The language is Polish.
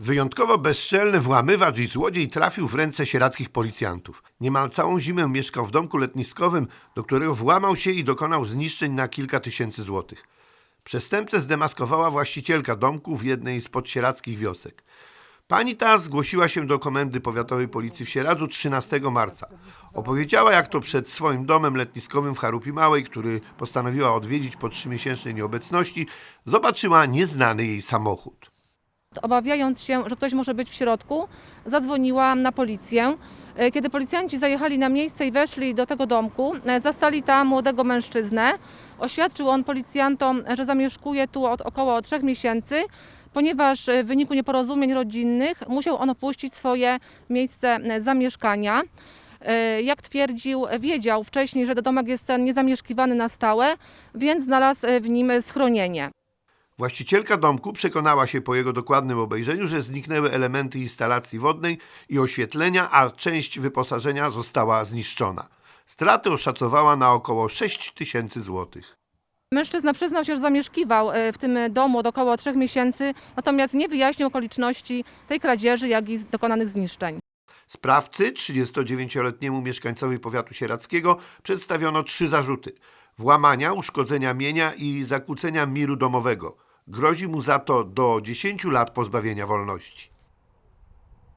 Wyjątkowo bezczelny włamywacz i złodziej trafił w ręce sierackich policjantów. Niemal całą zimę mieszkał w domku letniskowym, do którego włamał się i dokonał zniszczeń na kilka tysięcy złotych. Przestępcę zdemaskowała właścicielka domku w jednej z podsieradzkich wiosek. Pani ta zgłosiła się do komendy powiatowej policji w Sieradzu 13 marca. Opowiedziała, jak to przed swoim domem letniskowym w Charupi Małej, który postanowiła odwiedzić po trzymiesięcznej nieobecności, zobaczyła nieznany jej samochód. Obawiając się, że ktoś może być w środku, zadzwoniłam na policję. E, Kiedy policjanci zajechali na miejsce i weszli do tego domku, e, zastali tam młodego mężczyznę. Oświadczył on policjantom, że zamieszkuje tu od około trzech miesięcy, ponieważ e, w wyniku nieporozumień rodzinnych musiał on opuścić swoje miejsce zamieszkania. Jak twierdził, wiedział wcześniej, że domek jest niezamieszkiwany na stałe, więc znalazł w nim schronienie. Właścicielka domku przekonała się po jego dokładnym obejrzeniu, że zniknęły elementy instalacji wodnej i oświetlenia, a część wyposażenia została zniszczona. Straty oszacowała na około 6 tysięcy złotych. Mężczyzna przyznał się, że zamieszkiwał e, w tym domu od około trzech miesięcy, natomiast nie wyjaśnił okoliczności tej kradzieży, jak i dokonanych zniszczeń. Sprawcy, 39-letniemu mieszkańcowi powiatu sieradzkiego, przedstawiono trzy zarzuty: włamania, uszkodzenia mienia i zakłócenia miru domowego. Grozi mu za to do 10 lat pozbawienia wolności.